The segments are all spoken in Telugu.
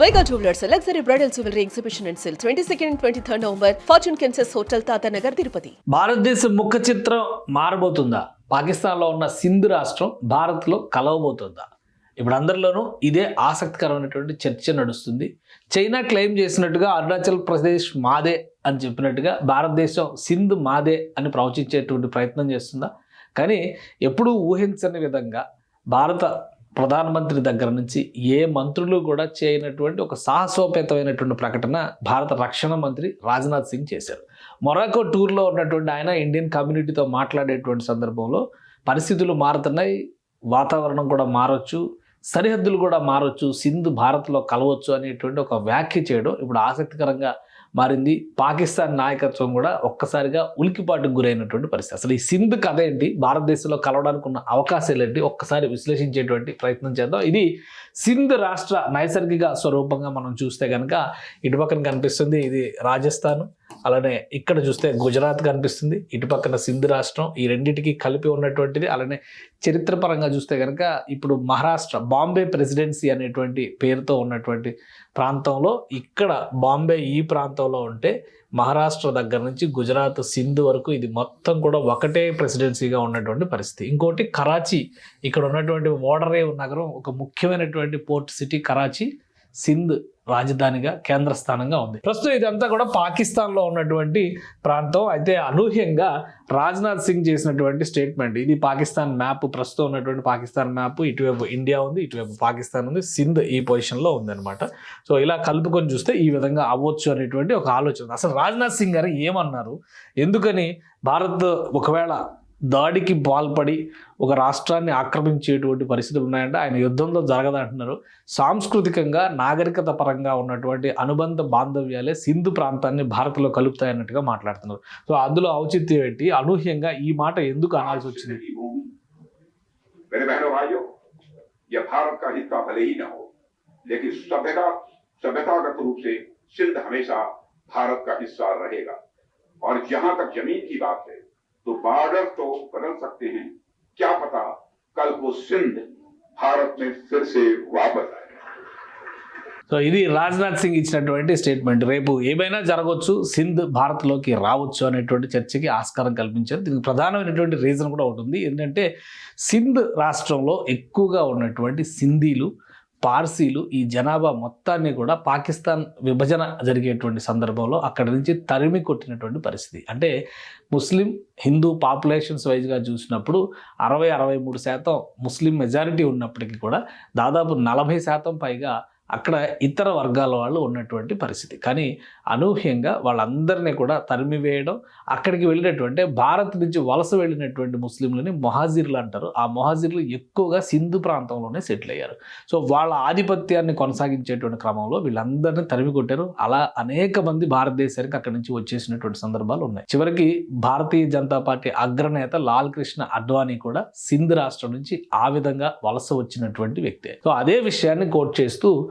Vega Jewelers, a luxury bridal jewelry exhibition and sale, 22nd and 23rd November, Fortune Kansas Kansas hotel Tatanagar Tirupati భారతదేశం ముఖ చిత్రం మారబోతుందా? పాకిస్తాన్లో ఉన్న సింధు రాష్ట్రం భారత్లో కలవబోతుందా? ఇప్పుడు అందరిలోనూ ఇదే ఆసక్తికరమైనటువంటి చర్చ నడుస్తుంది. చైనా క్లెయిమ్ చేసినట్టుగా అరుణాచల్ ప్రదేశ్ మాదే అని చెప్పినట్టుగా భారతదేశం సింధు మాదే అని ప్రవచించేటువంటి ప్రయత్నం చేస్తుందా? కానీ ఎప్పుడూ ఊహించని విధంగా భారత ప్రధానమంత్రి దగ్గర నుంచి ఏ మంత్రులు కూడా చేయనటువంటి ఒక సాహసోపేతమైనటువంటి ప్రకటన భారత రక్షణ మంత్రి రాజ్నాథ్ సింగ్ చేశారు. మొరాకో టూర్లో ఉన్నటువంటి ఆయన ఇండియన్ కమ్యూనిటీతో మాట్లాడేటువంటి సందర్భంలో పరిస్థితులు మారుతున్నాయి వాతావరణం కూడా మారొచ్చు సరిహద్దులు కూడా మారొచ్చు సింధు భారత్లో కలవచ్చు అనేటువంటి ఒక వ్యాఖ్య చేయడం ఇప్పుడు ఆసక్తికరంగా మారింది. పాకిస్తాన్ నాయకత్వం కూడా ఒక్కసారిగా ఉలికిపాటుకు గురైనటువంటి పరిస్థితి. అసలు ఈ సింధ్ కథ ఏంటి? భారతదేశంలో కలవడానికి ఉన్న అవకాశాలు ఏంటి? ఒక్కసారి విశ్లేషించేటువంటి ప్రయత్నం చేద్దాం. ఇది సింధ్ రాష్ట్ర నైసర్గిక స్వరూపంగా మనం చూస్తే కనుక ఇటుపక్కన కనిపిస్తుంది. ఇది రాజస్థాన్. అలానే ఇక్కడ చూస్తే గుజరాత్ కనిపిస్తుంది. ఇటు పక్కన సింధ్ రాష్ట్రం ఈ రెండింటికి కలిపి ఉన్నటువంటిది. అలానే చరిత్రపరంగా చూస్తే కనుక ఇప్పుడు మహారాష్ట్ర బాంబే ప్రెసిడెన్సీ అనేటువంటి పేరుతో ఉన్నటువంటి ప్రాంతంలో ఇక్కడ బాంబే ఈ ప్రాంతంలో ఉంటే మహారాష్ట్ర దగ్గర నుంచి గుజరాత్ సింధు వరకు ఇది మొత్తం కూడా ఒకటే ప్రెసిడెన్సీగా ఉన్నటువంటి పరిస్థితి. ఇంకోటి కరాచీ. ఇక్కడ ఉన్నటువంటి ఓడరేవ్ నగరం ఒక ముఖ్యమైనటువంటి పోర్ట్ సిటీ కరాచీ. సింధ్ రాజధానిగా కేంద్ర స్థానంగా ఉంది. ప్రస్తుతం ఇదంతా కూడా పాకిస్తాన్లో ఉన్నటువంటి ప్రాంతం. అయితే అనూహ్యంగా రాజ్నాథ్ సింగ్ చేసినటువంటి స్టేట్మెంట్ ఇది పాకిస్తాన్ మ్యాప్ ప్రస్తుతం ఉన్నటువంటి పాకిస్తాన్ మ్యాప్ ఇటువైపు ఇండియా ఉంది ఇటువైపు పాకిస్తాన్ ఉంది సింధ్ ఈ పొజిషన్లో ఉందన్నమాట. సో ఇలా కలుపుకొని చూస్తే ఈ విధంగా అవ్వచ్చు అనేటువంటి ఒక ఆలోచన అసలు రాజ్నాథ్ సింగ్ గారు ఏమన్నారు? ఎందుకని? భారత్ ఒకవేళ దాడికి పాల్పడి ఒక రాష్ట్రాన్ని ఆక్రమించేటువంటి పరిస్థితులు ఉన్నాయంటే ఆయన యుద్ధంలో జరగదంటున్నారు సాంస్కృతికంగా నాగరికత పరంగా ఉన్నటువంటి అనుబంధ బాంధవ్యాలే సింధు ప్రాంతాన్ని భారత్లో కలుపుతాయన్నట్టుగా మాట్లాడుతున్నారు సో అందులో ఔచిత్యం ఏంటి అనూహ్యంగా ఈ మాట ఎందుకు అనాల్సి వచ్చింది की भूमि मेरे बहनों भाइयों यह भारत का हिस्सा भले ही न हो लेकिन सभ्यता सभ्यतागत रूप से सिंध हमेशा भारत का हिस्सा रहेगा और जहां तक जमीन की बात है तो बॉर्डर तो बदल सकते हैं क्या पता कल को सिंध भारत में फिर से वापस आए సో ఇది రాజ్నాథ్ సింగ్ ఇచ్చినటువంటి స్టేట్మెంట్ రేపు ఏమైనా జరగవచ్చు సింధ్ భారత్లోకి రావచ్చు అనేటువంటి చర్చకి ఆస్కారం కల్పించారు దీనికి ప్రధానమైనటువంటి రీజన్ కూడా ఒకటి ఉంది ఏంటంటే సింధ్ రాష్ట్రంలో ఎక్కువగా ఉన్నటువంటి సింధీలు పార్సీలు ఈ జనాభా మొత్తాన్ని కూడా పాకిస్తాన్ విభజన జరిగేటువంటి సందర్భంలో అక్కడి నుంచి తరిమి కొట్టినటువంటి పరిస్థితి. అంటే ముస్లిం హిందూ పాపులేషన్స్ వైజ్గా చూసినప్పుడు అరవై అరవై మూడు శాతం ముస్లిం మెజారిటీ ఉన్నప్పటికీ కూడా దాదాపు నలభై శాతం పైగా అక్కడ ఇతర వర్గాల వాళ్ళు ఉన్నటువంటి పరిస్థితి. కానీ అనూహ్యంగా వాళ్ళందరినీ కూడా తరిమివేయడం అక్కడికి వెళ్ళినటువంటి భారత్ నుంచి వలస వెళ్ళినటువంటి ముస్లింలని మొహాజిర్లు అంటారు. ఆ మొహాజిర్లు ఎక్కువగా సింధు ప్రాంతంలోనే సెటిల్ అయ్యారు. సో వాళ్ళ ఆధిపత్యాన్ని కొనసాగించేటువంటి క్రమంలో వీళ్ళందరినీ తరిమి కొట్టారు అలా అనేక మంది భారతదేశానికి అక్కడి నుంచి వచ్చేసినటువంటి సందర్భాలు ఉన్నాయి. చివరికి భారతీయ జనతా పార్టీ అగ్రనేత లాల్ కృష్ణ అడ్వాణీ కూడా సింధు రాష్ట్రం నుంచి ఆ విధంగా వలస వచ్చినటువంటి వ్యక్తే. సో అదే విషయాన్ని కోట్ చేస్తూ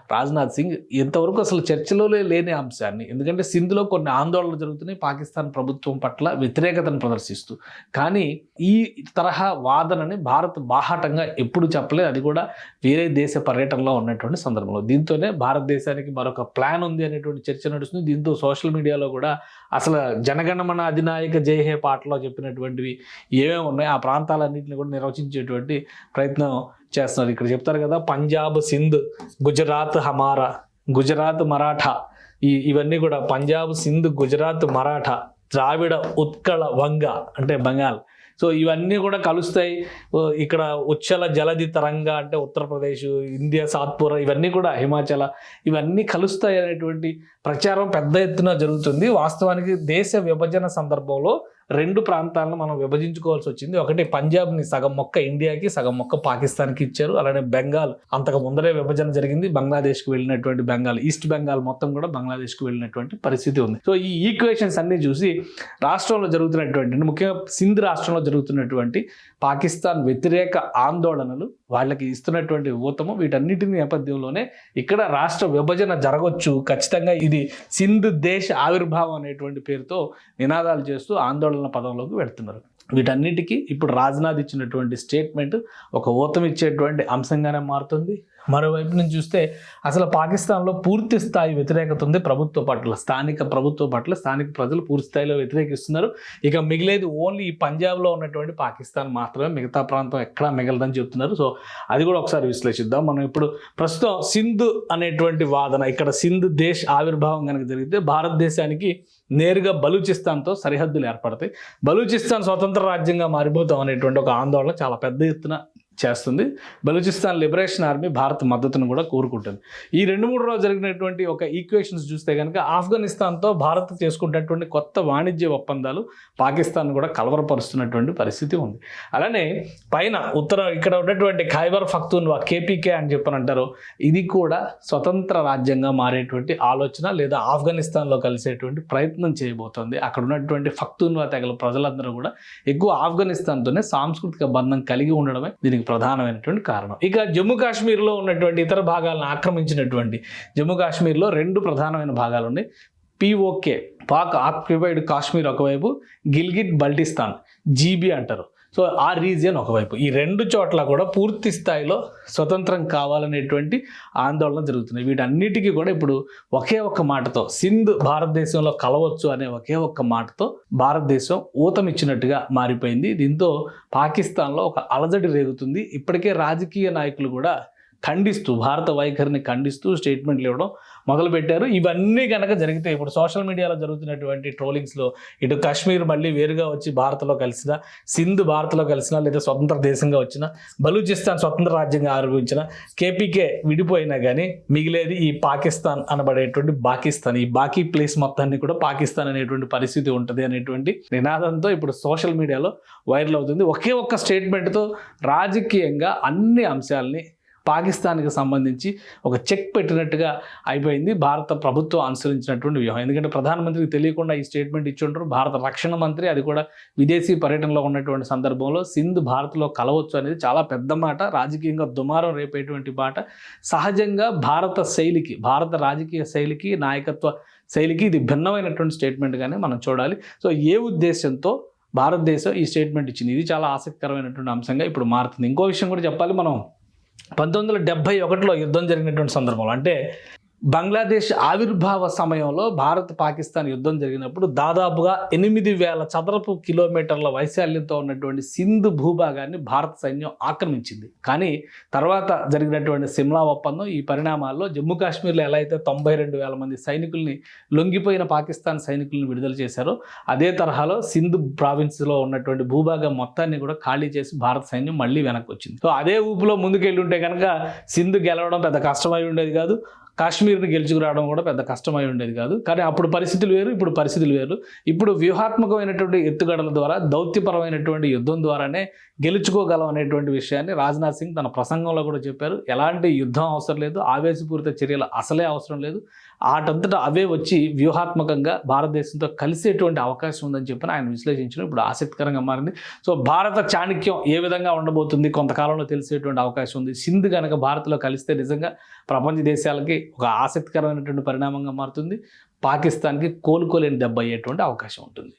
రాజ్నాథ్ సింగ్ ఎంతవరకు అసలు చర్చలోనే లేని అంశాన్ని. ఎందుకంటే సింధులో కొన్ని ఆందోళనలు జరుగుతున్నాయి పాకిస్తాన్ ప్రభుత్వం పట్ల వ్యతిరేకతను ప్రదర్శిస్తూ. కానీ ఈ తరహా వాదనని భారత్ బాహాటంగా ఎప్పుడు చెప్పలేదు. అది కూడా వేరే దేశ పర్యటనలో ఉన్నటువంటి సందర్భంలో. దీంతోనే భారతదేశానికి మరొక ప్లాన్ ఉంది అనేటువంటి చర్చ నడుస్తుంది. దీంతో సోషల్ మీడియాలో కూడా అసలు జనగణమన అధినాయక జయహే పాటలో చెప్పినటువంటివి ఏమేమి ఉన్నాయి ఆ ప్రాంతాలన్నింటినీ కూడా నిర్వచించేటువంటి ప్రయత్నం చేస్తున్నారు. ఇక్కడ చెప్తారు కదా పంజాబ్ సింధ్ గుజరాత్ హమారా గుజరాత్ మరాఠా ఈ ఇవన్నీ కూడా పంజాబ్ సింధ్ గుజరాత్ మరాఠా ద్రావిడ ఉత్కళ వంగ అంటే బెంగాల్. సో ఇవన్నీ కూడా కలుస్తాయి. ఇక్కడ ఉచ్చల జలది తరంగ అంటే ఉత్తరప్రదేశ్ ఇండియా సాత్పుర ఇవన్నీ కూడా హిమాచల ఇవన్నీ కలుస్తాయి అనేటువంటి ప్రచారం పెద్ద ఎత్తున జరుగుతుంది. వాస్తవానికి దేశ విభజన సందర్భంలో రెండు ప్రాంతాలను మనం విభజించుకోవాల్సి వచ్చింది. ఒకటి పంజాబ్ని సగం మొక్క ఇండియాకి సగం మొక్క పాకిస్తాన్కి ఇచ్చారు. అలానే బెంగాల్ అంతకు ముందరే విభజన జరిగింది. బంగ్లాదేశ్కి వెళ్ళినటువంటి బెంగాల్ ఈస్ట్ బెంగాల్ మొత్తం కూడా బంగ్లాదేశ్కి వెళ్ళినటువంటి పరిస్థితి ఉంది. సో ఈ ఈక్వేషన్స్ అన్ని చూసి రాష్ట్రంలో జరుగుతున్నటువంటి ముఖ్యంగా సింధ్ రాష్ట్రంలో జరుగుతున్నటువంటి పాకిస్తాన్ వ్యతిరేక ఆందోళనలు వాళ్ళకి ఇస్తున్నటువంటి ఊతము వీటన్నిటి నేపథ్యంలోనే ఇక్కడ రాష్ట్ర విభజన జరగవచ్చు ఖచ్చితంగా ఇది సింధ్ దేశ ఆవిర్భావం అనేటువంటి పేరుతో నినాదాలు చేస్తూ ఆందోళన పదంలోకి వెళ్తున్నారు. వీటన్నిటికీ ఇప్పుడు రాజ్నాథ్ ఇచ్చినటువంటి స్టేట్మెంట్ ఒక ఊతం ఇచ్చేటువంటి అంశంగానే మారుతుంది. మరోవైపు నుంచి చూస్తే అసలు పాకిస్తాన్లో పూర్తి స్థాయి వ్యతిరేకత ఉంది. ప్రభుత్వ పట్ల స్థానిక ప్రభుత్వ పట్ల స్థానిక ప్రజలు పూర్తి స్థాయిలో వ్యతిరేకిస్తున్నారు. ఇక మిగిలేదు ఓన్లీ ఈ పంజాబ్లో ఉన్నటువంటి పాకిస్తాన్ మాత్రమే మిగతా ప్రాంతం ఎక్కడా మిగలదని చెప్తున్నారు. సో అది కూడా ఒకసారి విశ్లేషిద్దాం. మనం ఇప్పుడు ప్రస్తుతం సింధు అనేటువంటి వాదన ఇక్కడ సింధ్ దేశ్ ఆవిర్భావం కనుక జరిగితే భారతదేశానికి నేరుగా బలూచిస్తాన్తో సరిహద్దులు ఏర్పడతాయి. బలూచిస్తాన్ స్వతంత్ర రాజ్యంగా మారిపోతాం అనేటువంటి ఒక ఆందోళన చాలా పెద్ద ఎత్తున చేస్తుంది. బలూచిస్తాన్ లిబరేషన్ ఆర్మీ భారత్ మద్దతును కూడా కోరుకుంటుంది. ఈ రెండు మూడు రోజులు జరిగినటువంటి ఒక ఈక్వేషన్స్ చూస్తే కనుక ఆఫ్ఘనిస్తాన్తో భారత్ చేసుకున్నటువంటి కొత్త వాణిజ్య ఒప్పందాలు పాకిస్తాన్ కూడా కలవరపరుస్తున్నటువంటి పరిస్థితి ఉంది. అలానే పైన ఉత్తర ఇక్కడ ఉన్నటువంటి ఖైబర్ ఫక్తూన్వా కేపీకే అని చెప్పని అంటారు. ఇది కూడా స్వతంత్ర రాజ్యంగా మారేటువంటి ఆలోచన లేదా ఆఫ్ఘనిస్తాన్లో కలిసేటువంటి ప్రయత్నం చేయబోతోంది. అక్కడ ఉన్నటువంటి ఫక్తూన్వా తెగల ప్రజలందరూ కూడా ఎక్కువ ఆఫ్ఘనిస్తాన్తోనే సాంస్కృతిక బంధం కలిగి ఉండడమే దీనికి ప్రధానమైనటువంటి కారణం. ఇక జమ్మూ కాశ్మీర్లో ఉన్నటువంటి ఇతర భాగాలను ఆక్రమించినటువంటి జమ్మూ కాశ్మీర్లో రెండు ప్రధానమైన భాగాలు ఉన్నాయి. పిఓకే పాక్ ఆక్యుపైడ్ కాశ్మీర్ ఒకవైపు గిల్గిట్ బల్టిస్తాన్ జీబీ అంటారు. సో ఆ రీజియన్ ఒకవైపు. ఈ రెండు చోట్ల కూడా పూర్తి స్థాయిలో స్వతంత్రం కావాలనేటువంటి ఆందోళన జరుగుతున్నాయి. వీటన్నిటికీ కూడా ఇప్పుడు ఒకే ఒక్క మాటతో సింధ్ భారతదేశంలో కలవచ్చు అనే ఒకే ఒక్క మాటతో భారతదేశం ఊతమిచ్చినట్టుగా మారిపోయింది. దీంతో పాకిస్తాన్లో ఒక అలజడి రేగుతుంది. ఇప్పటికే రాజకీయ నాయకులు కూడా ఖండిస్తూ భారత వైఖరిని ఖండిస్తూ స్టేట్మెంట్లు ఇవ్వడం మొదలుపెట్టారు. ఇవన్నీ కనుక జరిగితే ఇప్పుడు సోషల్ మీడియాలో జరుగుతున్నటువంటి ట్రోలింగ్స్లో ఇటు కాశ్మీర్ మళ్ళీ వేరుగా వచ్చి భారత్లో కలిసినా సింధు భారత్లో కలిసినా లేదా స్వతంత్ర దేశంగా వచ్చినా బలూచిస్తాన్ స్వతంత్ర రాజ్యంగా ఆరోపించిన కేపీకే విడిపోయినా కానీ మిగిలేది ఈ పాకిస్తాన్ అనబడేటువంటి పాకిస్తాన్ ఈ బాకీ ప్లేస్ మొత్తాన్ని కూడా పాకిస్తాన్ అనేటువంటి పరిస్థితి ఉంటుంది అనేటువంటి నినాదంతో ఇప్పుడు సోషల్ మీడియాలో వైరల్ అవుతుంది. ఒకే ఒక్క స్టేట్మెంట్తో రాజకీయంగా అన్ని అంశాలని పాకిస్తాన్కి సంబంధించి ఒక చెక్ పెట్టినట్టుగా అయిపోయింది. భారత ప్రభుత్వం అనుసరించినటువంటి వ్యూహం. ఎందుకంటే ప్రధానమంత్రికి తెలియకుండా ఈ స్టేట్మెంట్ ఇచ్చి ఉంటారు భారత రక్షణ మంత్రి అది కూడా విదేశీ పర్యటనలో ఉన్నటువంటి సందర్భంలో సింధ్ భారత్లో కలవచ్చు అనేది చాలా పెద్ద మాట. రాజకీయంగా దుమారం రేపేటువంటి మాట. సహజంగా భారత శైలికి భారత రాజకీయ శైలికి నాయకత్వ శైలికి ఇది భిన్నమైనటువంటి స్టేట్మెంట్గానే మనం చూడాలి. సో ఏ ఉద్దేశంతో భారతదేశం ఈ స్టేట్మెంట్ ఇచ్చింది? ఇది చాలా ఆసక్తికరమైనటువంటి అంశంగా ఇప్పుడు మారుతుంది. ఇంకో విషయం కూడా చెప్పాలి మనం. పంతొమ్మిది వందల డెబ్భై ఒకటిలో యుద్ధం జరిగినటువంటి సందర్భంలో అంటే బంగ్లాదేశ్ ఆవిర్భావ సమయంలో భారత్ పాకిస్తాన్ యుద్ధం జరిగినప్పుడు దాదాపుగా ఎనిమిది వేల చదరపు కిలోమీటర్ల వైశాల్యంతో ఉన్నటువంటి సింధు భూభాగాన్ని భారత సైన్యం ఆక్రమించింది. కానీ తర్వాత జరిగినటువంటి సిమ్లా ఒప్పందం ఈ పరిణామాల్లో జమ్మూ కాశ్మీర్లో ఎలా అయితే తొంభై రెండు వేల మంది సైనికుల్ని లొంగిపోయిన పాకిస్తాన్ సైనికుల్ని విడుదల చేశారో అదే తరహాలో సింధు ప్రావిన్స్లో ఉన్నటువంటి భూభాగం మొత్తాన్ని కూడా ఖాళీ చేసి భారత సైన్యం మళ్ళీ వెనక్కి వచ్చింది. సో అదే ఊపులో ముందుకెళ్ళి ఉంటే కనుక సింధు గెలవడం పెద్ద కష్టమై ఉండేది కాదు. కాశ్మీర్ని గెలుచుకురావడం కూడా పెద్ద కష్టమై ఉండేది కాదు. కానీ అప్పుడు పరిస్థితులు వేరు ఇప్పుడు పరిస్థితులు వేరు. ఇప్పుడు వ్యూహాత్మకమైనటువంటి ఎత్తుగడల ద్వారా దౌత్యపరమైనటువంటి యుద్ధం ద్వారానే గెలుచుకోగలం అనేటువంటి విషయాన్ని రాజ్నాథ్ సింగ్ తన ప్రసంగంలో కూడా చెప్పారు. ఎలాంటి యుద్ధం అవసరం లేదు ఆవేశపూరిత చర్యలు అసలే అవసరం లేదు. ఆటంతటా అవే వచ్చి వ్యూహాత్మకంగా భారతదేశంతో కలిసేటువంటి అవకాశం ఉందని చెప్పి ఆయన విశ్లేషించడం ఇప్పుడు ఆసక్తికరంగా మారింది. సో భారత చాణక్యం ఏ విధంగా ఉండబోతుంది? కొంతకాలంలో తెలిసేటువంటి అవకాశం ఉంది. సింధు కనుక భారత్లో కలిస్తే నిజంగా ప్రపంచ దేశాలకి ఒక ఆసక్తికరమైనటువంటి పరిణామంగా మారుతుంది. పాకిస్తాన్కి కోలుకోలేని దెబ్బ అయ్యేటువంటి అవకాశం ఉంటుంది.